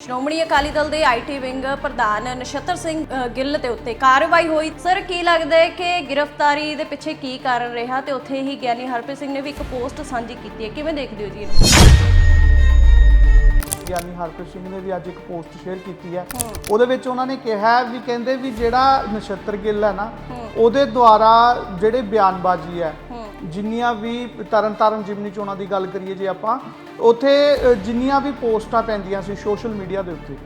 ਸ਼੍ਰੋਮਣੀ ਅਕਾਲੀ ਦਲ ਦੇ IT wing ਪ੍ਰਧਾਨ ਨਛੱਤਰ ਸਿੰਘ ਗਿੱਲ ਤੇ ਉੱਤੇ ਕਾਰਵਾਈ ਹੋਈ। ਸਰ ਕੀ ਲੱਗਦਾ ਹੈ ਕਿ ਗ੍ਰਿਫਤਾਰੀ ਦੇ ਪਿੱਛੇ ਕੀ ਕਾਰਨ ਰਿਹਾ? ਤੇ ਉੱਥੇ ਹੀ ਗਿਆਨੀ ਹਰਪ੍ਰੀਤ ਸਿੰਘ ਨੇ ਵੀ ਇੱਕ ਪੋਸਟ ਸਾਂਝੀ ਕੀਤੀ ਹੈ। ਕਿਵੇਂ ਦੇਖਦੇ ਹੋ ਜੀ ਇਹਨੂੰ? ਗਿਆਨੀ ਹਰਪ੍ਰੀਤ ਸਿੰਘ ਨੇ ਵੀ ਅੱਜ ਇੱਕ ਪੋਸਟ ਸ਼ੇਅਰ ਕੀਤੀ ਹੈ। ਉਹਦੇ ਵਿੱਚ ਉਹਨਾਂ ਨੇ ਕਿਹਾ ਵੀ ਕਹਿੰਦੇ ਵੀ ਜਿਹੜਾ ਨਛੱਤਰ ਗਿੱਲ ਹੈ ਨਾ ਉਹਦੇ ਦੁਆਰਾ ਜਿਹੜੇ ਬਿਆਨਬਾਜ਼ੀ ਹੈ। ਜਿੰਨੀਆਂ ਵੀ ਤਰਨ ਤਾਰਨ ਜਿਮਨੀ ਚੋਣਾਂ ਦੀ ਗੱਲ ਕਰੀਏ ਜੇ ਆਪਾਂ ਉੱਥੇ ਜਿੰਨੀਆਂ ਵੀ ਪੋਸਟਾਂ ਪੈਂਦੀਆਂ ਸੀ ਸੋਸ਼ਲ ਮੀਡੀਆ ਦੇ ਉੱਤੇ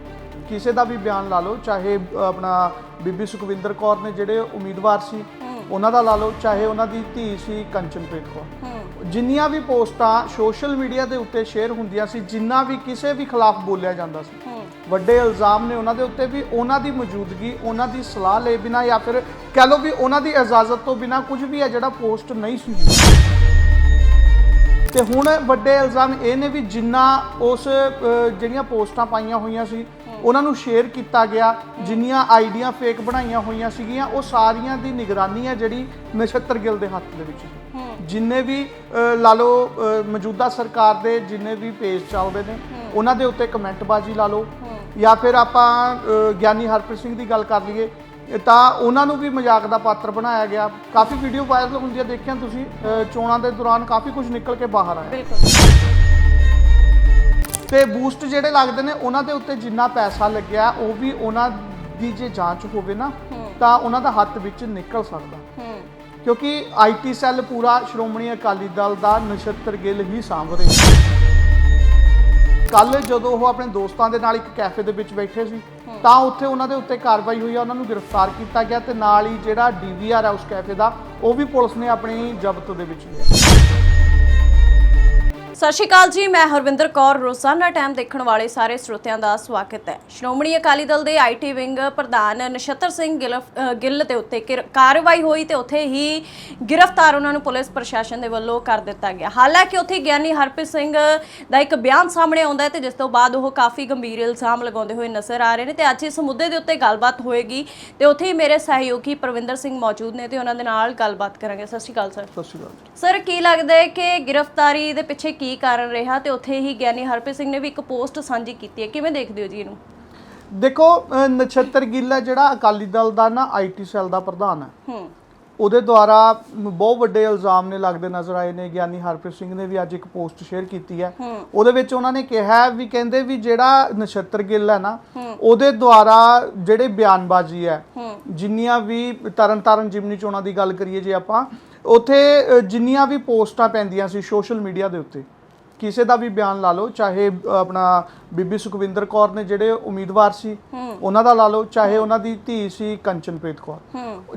ਕਿਸੇ ਦਾ ਵੀ ਬਿਆਨ ਲਾ ਲਓ ਚਾਹੇ ਆਪਣਾ ਬੀਬੀ ਸੁਖਵਿੰਦਰ ਕੌਰ ਨੇ ਜਿਹੜੇ ਉਮੀਦਵਾਰ ਸੀ ਉਹਨਾਂ ਦਾ ਲਾ ਲਓ ਚਾਹੇ ਉਹਨਾਂ ਦੀ ਧੀ ਸੀ ਕੰਚਨਪ੍ਰੀਤ ਕੌਰ। ਜਿੰਨੀਆਂ ਵੀ ਪੋਸਟਾਂ ਸੋਸ਼ਲ ਮੀਡੀਆ ਦੇ ਉੱਤੇ ਸ਼ੇਅਰ ਹੁੰਦੀਆਂ ਸੀ ਜਿੰਨਾ ਵੀ ਕਿਸੇ ਵੀ ਖਿਲਾਫ ਬੋਲਿਆ ਜਾਂਦਾ ਸੀ। ਵੱਡੇ ਇਲਜ਼ਾਮ ਨੇ ਉਹਨਾਂ ਦੇ ਉੱਤੇ ਵੀ ਉਹਨਾਂ ਦੀ ਮੌਜੂਦਗੀ ਉਹਨਾਂ ਦੀ ਸਲਾਹ ਲਏ ਬਿਨਾ ਜਾਂ ਫਿਰ ਕਹਿ ਲਓ ਵੀ ਉਹਨਾਂ ਦੀ ਇਜਾਜ਼ਤ ਤੋਂ ਬਿਨਾ ਕੁਝ ਵੀ ਹੈ ਜਿਹੜਾ ਪੋਸਟ ਨਹੀਂ ਸੀ। ਤੇ ਹੁਣ ਵੱਡੇ ਇਲਜ਼ਾਮ ਇਹ ਨੇ ਵੀ ਜਿੰਨਾ ਉਸ ਜਿਹੜੀਆਂ ਪੋਸਟਾਂ ਪਾਈਆਂ ਹੋਈਆਂ ਸੀ ਉਹਨਾਂ ਨੂੰ ਸ਼ੇਅਰ ਕੀਤਾ ਗਿਆ ਜਿੰਨੀਆਂ ਆਈਡੀਆਂ ਫੇਕ ਬਣਾਈਆਂ ਹੋਈਆਂ ਸੀਗੀਆਂ ਉਹ ਸਾਰੀਆਂ ਦੀ ਨਿਗਰਾਨੀ ਹੈ ਜਿਹੜੀ ਨਛੱਤਰ ਗਿੱਲ ਦੇ ਹੱਥ ਦੇ ਵਿੱਚ ਸੀ। ਜਿੰਨੇ ਵੀ ਅ, ਲਾ ਲਓ ਅ, ਮੌਜੂਦਾ ਸਰਕਾਰ ਦੇ ਜਿੰਨੇ ਵੀ ਪੇਜ ਚੱਲਦੇ ਨੇ ਉਹਨਾਂ ਦੇ ਉੱਤੇ ਕਮੈਂਟਬਾਜ਼ੀ ਲਾ ਲਓ ਜਾਂ ਫਿਰ ਆਪਾਂ ਅ, ਗਿਆਨੀ ਹਰਪ੍ਰੀਤ ਸਿੰਘ ਦੀ ਗੱਲ ਕਰ ਲਈਏ ਇਹ ਤਾਂ ਉਹਨਾਂ ਨੂੰ ਵੀ ਮਜ਼ਾਕ ਦਾ ਪਾਤਰ ਬਣਾਇਆ ਗਿਆ। ਕਾਫੀ ਵੀਡੀਓ ਵਾਇਰਲ ਹੁੰਦੀਆਂ ਦੇਖਿਆ ਤੁਸੀਂ ਅ, ਚੋਣਾਂ ਦੇ ਦੌਰਾਨ ਕਾਫੀ ਕੁਝ ਨਿਕਲ ਕੇ ਬਾਹਰ ਆਇਆ। ਬਿਲਕੁਲ। ਤੇ ਬੂਸਟ ਜਿਹੜੇ ਲੱਗਦੇ ਨੇ ਉਹਨਾਂ ਦੇ ਉੱਤੇ ਜਿੰਨਾ ਪੈਸਾ ਲੱਗਿਆ ਉਹ ਵੀ ਉਹਨਾਂ ਦੀ ਜੇ ਜਾਂਚ ਹੋਵੇ ਨਾ ਤਾਂ ਉਹਨਾਂ ਦਾ ਹੱਥ ਵਿੱਚ ਨਿਕਲ ਸਕਦਾ। ਹੂੰ। ਕਿਉਂਕਿ ਆਈਟੀ ਸੈੱਲ ਪੂਰਾ ਸ਼੍ਰੋਮਣੀ ਅਕਾਲੀ ਦਲ ਦਾ ਨਛੱਤਰ ਗਿੱਲ ਹੀ ਸਾਂਭ ਰਹੇ। ਕੱਲ ਜਦੋਂ ਉਹ ਆਪਣੇ ਦੋਸਤਾਂ ਦੇ ਨਾਲ ਇੱਕ ਕੈਫੇ ਦੇ ਵਿੱਚ ਬੈਠੇ ਸੀ, ਤਾਂ ਉੱਥੇ ਉਹਨਾਂ ਦੇ ਉੱਤੇ ਕਾਰਵਾਈ ਹੋਈ ਆ, ਉਹਨਾਂ ਨੂੰ ਗ੍ਰਿਫਤਾਰ ਕੀਤਾ ਗਿਆ ਤੇ ਨਾਲ ਹੀ ਜਿਹੜਾ ਡੀਵੀਆਰ ਹੈ ਉਸ ਕੈਫੇ ਦਾ, ਉਹ ਵੀ ਪੁਲਿਸ ਨੇ ਆਪਣੀ ਜ਼ਬਤ ਦੇ ਵਿੱਚ ਲਿਆ। ਸਤਿ ਸ਼੍ਰੀ ਅਕਾਲ ਜੀ ਮੈਂ ਹਰਵਿੰਦਰ ਕੌਰ। ਰੋਜ਼ਾਨਾ ਟਾਈਮ ਦੇਖਣ ਵਾਲੇ ਸਾਰੇ ਸਰੋਤਿਆਂ ਦਾ ਸਵਾਗਤ ਹੈ। ਸ਼੍ਰੋਮਣੀ ਅਕਾਲੀ ਦਲ ਦੇ ਆਈਟੀ ਵਿੰਗ ਪ੍ਰਧਾਨ ਨਛੱਤਰ ਸਿੰਘ ਗਿੱਲ ਤੇ ਉੱਤੇ ਕਿਰ- ਕਾਰਵਾਈ ਹੋਈ ਤੇ ਉੱਥੇ ਹੀ ਗ੍ਰਿਫਤਾਰ ਉਹਨਾਂ ਨੂੰ ਪੁਲਿਸ ਪ੍ਰਸ਼ਾਸਨ ਦੇ ਵੱਲੋਂ ਕਰ ਦਿੱਤਾ ਗਿਆ। ਹਾਲਾਂਕਿ ਉੱਥੇ ਗਿਆਨੀ ਹਰਪ੍ਰੀਤ ਸਿੰਘ ਦਾ ਇੱਕ ਬਿਆਨ ਸਾਹਮਣੇ ਆਉਂਦਾ ਹੈ ਤੇ ਜਿਸ ਤੋਂ ਬਾਅਦ ਉਹ ਕਾਫੀ ਗੰਭੀਰ ਇਲਜ਼ਾਮ ਲਗਾਉਂਦੇ ਹੋਏ ਨਜ਼ਰ ਆ ਰਹੇ ਨੇ ਤੇ ਅੱਜ ਇਸ ਮੁੱਦੇ ਦੇ ਉੱਤੇ ਗੱਲਬਾਤ ਹੋਏਗੀ ਤੇ ਉੱਥੇ ਹੀ ਮੇਰੇ ਸਹਿਯੋਗੀ ਪ੍ਰਵਿੰਦਰ ਸਿੰਘ ਮੌਜੂਦ ਨੇ ਤੇ ਉਹਨਾਂ ਦੇ ਨਾਲ ਗੱਲਬਾਤ ਕਰਾਂਗੇ। ਸਤਿ ਸ਼੍ਰੀ ਅਕਾਲ ਸਰ। ਸਤਿ ਸ਼੍ਰੀ ਅਕਾਲ। ਸਰ ਕੀ ਲੱਗਦਾ ਹੈ ਕਿ ਗ੍ਰਿਫਤਾਰੀ ਦੇ ਪਿੱਛੇ ਕੀ ਕਾਰਨ ਰਿਹਾ ਤੇ ਉੱਥੇ ਹੀ ਗਿਆਨੀ ਹਰਪ੍ਰੀਤ ਸਿੰਘ ਨੇ ਵੀ ਇੱਕ ਪੋਸਟ ਸਾਂਝੀ ਕੀਤੀ ਹੈ। ਕਿਵੇਂ ਦੇਖਦੇ ਹੋ ਜੀ ਇਹਨੂੰ? ਦੇਖੋ ਨਛੱਤਰ ਗਿੱਲ ਹੈ ਜਿਹੜਾ ਅਕਾਲੀ ਦਲ ਦਾ ਨਾ ਆਈਟੀ ਸੈੱਲ ਦਾ ਪ੍ਰਧਾਨ ਹੈ। ਹੂੰ। ਉਹਦੇ ਦੁਆਰਾ ਮ- ਬਹੁਤ ਵੱਡੇ ਇਲਜ਼ਾਮ ਨੇ ਲੱਗਦੇ ਨਜ਼ਰ ਆਏ ਨੇ। ਗਿਆਨੀ ਹਰਪ੍ਰੀਤ ਸਿੰਘ ਨੇ ਵੀ ਅੱਜ ਇੱਕ ਪੋਸਟ ਸ਼ੇਅਰ ਕੀਤੀ ਹੈ। ਉਹਦੇ ਵਿੱਚ ਉਹਨਾਂ ਨੇ ਕਿਹਾ ਵੀ ਕਹਿੰਦੇ ਵੀ ਜਿਹੜਾ ਨਛੱਤਰ ਗਿੱਲ ਹੈ ਨਾ ਉਹਦੇ ਦੁਆਰਾ ਜਿਹੜੇ ਬਿਆਨਬਾਜ਼ੀ ਹੈ ਜਿੰਨੀਆਂ ਵੀ ਤਰਨ ਤਾਰਨ ਜਿਮਨੀ ਚੋਣਾਂ ਦੀ ਗੱਲ ਕਰੀਏ ਜੇ ਆਪਾਂ ਉੱਥੇ ਅ, ਜਿੰਨੀਆਂ ਵੀ ਪੋਸਟਾਂ ਪੈਂਦੀਆਂ ਸੀ ਸੋਸ਼ਲ ਮੀਡੀਆ ਦੇ ਉੱਤੇ ਕਿਸੇ ਦਾ ਵੀ ਬਿਆਨ ਲਾ ਲਓ ਚਾਹੇ ਆਪਣਾ ਬੀਬੀ ਸੁਖਵਿੰਦਰ ਕੌਰ ਨੇ ਜਿਹੜੇ ਉਮੀਦਵਾਰ ਸੀ ਉਹਨਾਂ ਦਾ ਲਾ ਲਓ ਚਾਹੇ ਉਹਨਾਂ ਦੀ ਧੀ ਸੀ ਕੰਚਨਪ੍ਰੀਤ ਕੌਰ।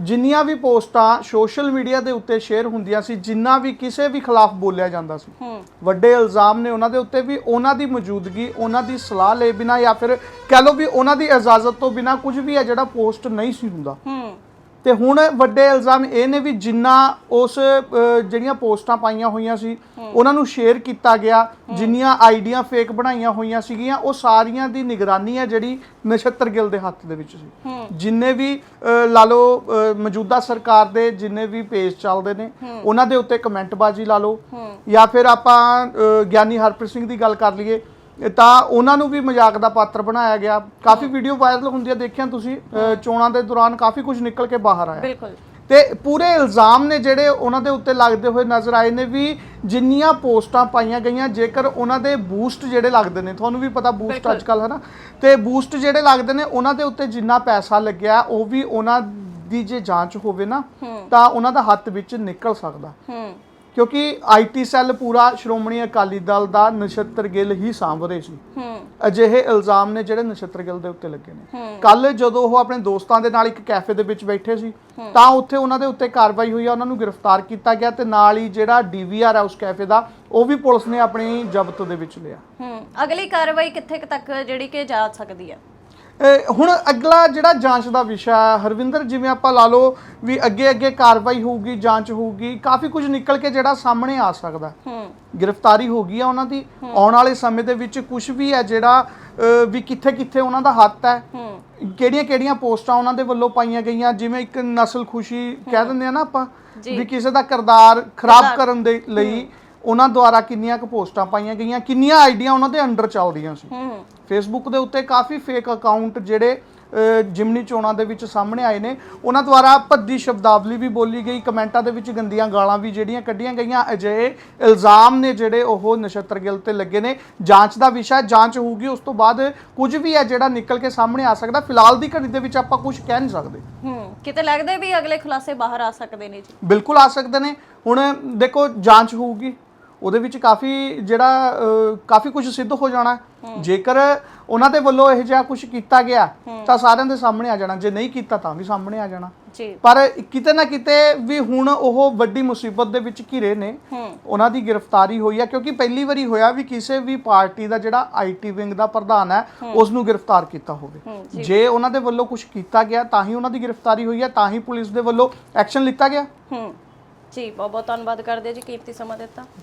ਜਿੰਨੀਆਂ ਵੀ ਪੋਸਟਾਂ ਸੋਸ਼ਲ ਮੀਡੀਆ ਦੇ ਉੱਤੇ ਸ਼ੇਅਰ ਹੁੰਦੀਆਂ ਸੀ ਜਿੰਨਾ ਵੀ ਕਿਸੇ ਵੀ ਖਿਲਾਫ ਬੋਲਿਆ ਜਾਂਦਾ ਸੀ ਵੱਡੇ ਇਲਜ਼ਾਮ ਨੇ ਉਹਨਾਂ ਦੇ ਉੱਤੇ ਵੀ ਉਹਨਾਂ ਦੀ ਮੌਜੂਦਗੀ ਉਹਨਾਂ ਦੀ ਸਲਾਹ ਲਏ ਬਿਨਾ ਜਾਂ ਫਿਰ ਕਹਿ ਲਓ ਵੀ ਉਹਨਾਂ ਦੀ ਇਜਾਜ਼ਤ ਤੋਂ ਬਿਨਾ ਕੁਝ ਵੀ ਹੈ ਜਿਹੜਾ ਪੋਸਟ ਨਹੀਂ ਸੀ ਹੁੰਦਾ। ਤੇ ਹੁਣ ਵੱਡੇ ਇਲਜ਼ਾਮ ਇਹ ਨੇ ਵੀ ਜਿੰਨਾ ਉਸ ਜਿਹੜੀਆਂ ਪੋਸਟਾਂ ਪਾਈਆਂ ਹੋਈਆਂ ਸੀ ਉਹਨਾਂ ਨੂੰ ਸ਼ੇਅਰ ਕੀਤਾ ਗਿਆ ਜਿੰਨੀਆਂ ਆਈਡੀਆਂ ਫੇਕ ਬਣਾਈਆਂ ਹੋਈਆਂ ਸੀਗੀਆਂ ਉਹ ਸਾਰੀਆਂ ਦੀ ਨਿਗਰਾਨੀ ਹੈ ਜਿਹੜੀ ਨਛੱਤਰ ਗਿੱਲ ਦੇ ਹੱਥ ਦੇ ਵਿੱਚ ਸੀ। ਜਿੰਨੇ ਵੀ ਲਾ ਲਓ ਮੌਜੂਦਾ ਸਰਕਾਰ ਦੇ ਜਿੰਨੇ ਵੀ ਪੇਜ ਚੱਲਦੇ ਨੇ ਉਹਨਾਂ ਦੇ ਉੱਤੇ ਕਮੈਂਟਬਾਜ਼ੀ ਲਾ ਲਓ ਜਾਂ ਫਿਰ ਆਪਾਂ ਗਿਆਨੀ ਹਰਪ੍ਰੀਤ ਸਿੰਘ ਦੀ ਗੱਲ ਕਰ ਲਈਏ ਤਾਂ ਉਹਨਾਂ ਨੂੰ ਵੀ ਮਜ਼ਾਕ ਦਾ ਪਾਤਰ ਬਣਾਇਆ ਗਿਆ। ਕਾਫੀ ਵੀਡੀਓ ਵਾਇਰਲ ਹੁੰਦੀਆਂ ਦੇਖਿਆ ਤੁਸੀਂ ਚੋਣਾਂ ਦੇ ਦੌਰਾਨ ਕਾਫੀ ਕੁਝ ਨਿਕਲ ਕੇ ਬਾਹਰ ਆਇਆ। ਬਿਲਕੁਲ। ਤੇ ਪੂਰੇ ਇਲਜ਼ਾਮ ਨੇ ਜਿਹੜੇ ਉਹਨਾਂ ਦੇ ਉੱਤੇ ਲੱਗਦੇ ਹੋਏ ਨਜ਼ਰ ਆਏ ਨੇ ਵੀ ਜਿੰਨੀਆਂ ਪੋਸਟਾਂ ਪਾਈਆਂ ਗਈਆਂ ਜੇਕਰ ਉਹਨਾਂ ਦੇ ਬੂਸਟ ਜਿਹੜੇ ਲੱਗਦੇ ਨੇ ਤੁਹਾਨੂੰ ਵੀ ਪਤਾ ਬੂਸਟ। ਅੱਜ ਕੱਲ ਹੈ ਨਾ ਤੇ ਬੂਸਟ ਜਿਹੜੇ ਲੱਗਦੇ ਨੇ ਉਹਨਾਂ ਦੇ ਉੱਤੇ ਜਿੰਨਾ ਪੈਸਾ ਲੱਗਿਆ ਉਹ ਵੀ ਉਹਨਾਂ ਦੀ ਜੇ ਜਾਂਚ ਹੋਵੇ ਨਾ ਤਾਂ ਉਹਨਾਂ ਦਾ ਹੱਥ ਵਿੱਚ ਨਿਕਲ ਸਕਦਾ। ਹੂੰ। ਕਿਉਂਕਿ ਆਈਟੀ ਸੈੱਲ ਪੂਰਾ ਸ਼੍ਰੋਮਣੀ ਅਕਾਲੀ ਦਲ ਦਾ ਨਛੱਤਰ ਗਿੱਲ ਹੀ ਸਾਂਭ ਰਹੇ ਸੀ। ਹੂੰ। ਅਜਿਹੇ ਇਲਜ਼ਾਮ ਨੇ ਜਿਹੜੇ ਨਛੱਤਰ ਗਿੱਲ ਦੇ ਉੱਤੇ ਲੱਗੇ ਨੇ। ਕੱਲ ਜਦੋਂ ਉਹ ਆਪਣੇ ਦੋਸਤਾਂ ਦੇ ਨਾਲ ਇੱਕ ਕੈਫੇ ਦੇ ਵਿੱਚ ਬੈਠੇ ਸੀ ਤਾਂ ਉੱਥੇ ਉਹਨਾਂ ਦੇ ਉੱਤੇ ਕਾਰਵਾਈ ਹੋਈ ਆ ਉਹਨਾਂ ਨੂੰ ਗ੍ਰਿਫਤਾਰ ਕੀਤਾ ਗਿਆ ਤੇ ਨਾਲ ਹੀ ਜਿਹੜਾ ਡੀਵੀਆਰ ਹੈ ਉਸ ਕੈਫੇ ਦਾ ਉਹ ਵੀ ਪੁਲਿਸ ਨੇ ਆਪਣੀ ਜ਼ਬਤ ਦੇ ਵਿੱਚ ਲਿਆ। ਹੂੰ। ਅਗਲੀ ਕਾਰਵਾਈ ਕਿੱਥੇ ਤੱਕ ਜਿਹੜੀ ਕਿ ਜਾ ਸਕਦੀ ਹੈ? ਹੁਣ ਅਗਲਾ ਜਿਹੜਾ ਜਾਂਚ ਦਾ ਵਿਸ਼ਾ ਹੈ ਹਰਵਿੰਦਰ ਜਿਵੇਂ ਆਪਾਂ ਲਾ ਲਓ ਵੀ ਅੱਗੇ ਅੱਗੇ ਕਾਰਵਾਈ ਹੋਊਗੀ ਜਾਂਚ ਹੋਊਗੀ ਕਾਫੀ ਕੁਝ ਨਿਕਲ ਕੇ ਜਿਹੜਾ ਸਾਹਮਣੇ ਆ ਸਕਦਾ ਹੂੰ। ਗ੍ਰਿਫਤਾਰੀ ਹੋ ਗਈ ਆ ਉਹਨਾਂ ਦੀ। ਆਉਣ ਵਾਲੇ ਸਮੇਂ ਦੇ ਵਿੱਚ ਕੁਝ ਵੀ ਹੈ ਜਿਹੜਾ ਵੀ ਕਿੱਥੇ ਕਿੱਥੇ ਉਹਨਾਂ ਦਾ ਹੱਥ ਹੈ। ਹੂੰ। ਕਿਹੜੀਆਂ ਕਿਹੜੀਆਂ ਪੋਸਟਾਂ ਉਹਨਾਂ ਦੇ ਵੱਲੋਂ ਪਾਈਆਂ ਗਈਆਂ ਜਿਵੇਂ ਇੱਕ ਨਸਲ ਖੁਸ਼ੀ ਕਹਿ ਦਿੰਦੇ ਆ ਨਾ ਆਪਾਂ ਵੀ ਕਿਸੇ ਦਾ ਕਿਰਦਾਰ ਖਰਾਬ ਕਰਨ ਦੇ ਲਈ ਉਹਨਾਂ ਦੁਆਰਾ ਕਿੰਨੀਆਂ ਕੁ ਪੋਸਟਾਂ ਪਾਈਆਂ ਗਈਆਂ ਕਿੰਨੀਆਂ ਆਈਡੀਆਂ ਉਹਨਾਂ ਦੇ ਅੰਡਰ ਚੱਲਦੀਆਂ ਸੀ। ਹੂੰ ਫੇਸਬੁੱਕ ਦੇ ਉੱਤੇ ਕਾਫੀ ਫੇਕ ਅਕਾਊਂਟ ਜਿਹੜੇ ਜਿਮਨੀ ਚੋਣਾਂ ਦੇ ਵਿੱਚ ਸਾਹਮਣੇ ਆਏ ਨੇ। ਉਹਨਾਂ ਦੁਆਰਾ ਭੱਦੀ ਸ਼ਬਦਾਵਲੀ ਵੀ ਬੋਲੀ ਗਈ ਕਮੈਂਟਾਂ ਦੇ ਵਿੱਚ ਗੰਦੀਆਂ ਗਾਲਾਂ ਵੀ ਜਿਹੜੀਆਂ ਕੱਢੀਆਂ ਗਈਆਂ। ਅਜਿਹੇ ਇਲਜ਼ਾਮ ਨੇ ਜਿਹੜੇ ਉਹ ਨਛੱਤਰ ਗਿੱਲ ਤੇ ਲੱਗੇ ਨੇ। ਜਾਂਚ ਦਾ ਵਿਸ਼ਾ ਜਾਂਚ ਹੋਊਗੀ ਉਸ ਤੋਂ ਬਾਅਦ ਕੁਝ ਵੀ ਹੈ ਜਿਹੜਾ ਨਿਕਲ ਕੇ ਸਾਹਮਣੇ ਆ ਸਕਦਾ। ਫਿਲਹਾਲ ਦੀ ਘੜੀ ਦੇ ਵਿੱਚ ਆਪਾਂ ਕੁਝ ਕਹਿ ਨਹੀਂ ਸਕਦੇ। ਹੂੰ ਕਿਤੇ ਲੱਗਦਾ ਵੀ ਅਗਲੇ ਖੁਲਾਸੇ ਬਾਹਰ ਆ ਸਕਦੇ ਨੇ ਜੀ। ਬਿਲਕੁਲ ਆ ਸਕਦੇ ਨੇ। ਹੁਣ ਦੇਖੋ ਜਾਂਚ ਹੋਊਗੀ। ਉਹਦੇ ਵਿੱਚ ਕਾਫੀ ਜਿਹੜਾ ਕਾਫੀ ਕੁਝ ਸਿੱਧ ਹੋ ਜਾਣਾ। ਜੇਕਰ ਉਹਨਾਂ ਦੇ ਵੱਲੋਂ ਇਹ ਜਿਹਾ ਕੁਝ ਕੀਤਾ ਗਿਆ ਤਾਂ ਸਾਰਿਆਂ ਦੇ ਸਾਹਮਣੇ ਆ ਜਾਣਾ। ਜੇ ਨਹੀਂ ਕੀਤਾ ਤਾਂ ਵੀ ਸਾਹਮਣੇ ਆ ਜਾਣਾ। ਪਰ ਕਿਤੇ ਨਾ ਕਿਤੇ ਵੀ ਹੁਣ ਉਹ ਵੱਡੀ ਮੁਸੀਬਤ ਦੇ ਵਿੱਚ ਘਿਰੇ ਨੇ। ਉਹਨਾਂ ਦੀ ਗ੍ਰਿਫਤਾਰੀ ਹੋਈ ਹੈ ਕਿਉਂਕਿ ਪਹਿਲੀ ਵਾਰੀ ਹੋਇਆ ਵੀ ਕਿਸੇ ਵੀ ਪਾਰਟੀ ਦਾ ਜਿਹੜਾ ਆਈਟੀ ਵਿੰਗ ਦਾ ਪ੍ਰਧਾਨ ਹੈ ਉਸ ਨੂੰ ਗ੍ਰਿਫਤਾਰ ਕੀਤਾ ਹੋਵੇ। ਜੇ। ਉਹਨਾਂ ਦੇ ਵੱਲੋਂ ਕੁਝ ਕੀਤਾ ਗਿਆ ਤਾਂ ਹੀ ਉਹਨਾਂ ਦੀ ਗ੍ਰਿਫਤਾਰੀ ਹੋਈ ਹੈ ਤਾਂ ਹੀ ਪੁਲਿਸ ਦੇ ਵੱਲੋਂ ਐਕਸ਼ਨ ਲਿੱਤਾ ਗਿਆ। ਜੀ ਬਹੁਤ ਬਹੁਤ ਧੰਨਵਾਦ ਕਰਦੇ ਜੀ ਕੀਮਤੀ ਸਮਾਂ ਦਿੱਤਾ।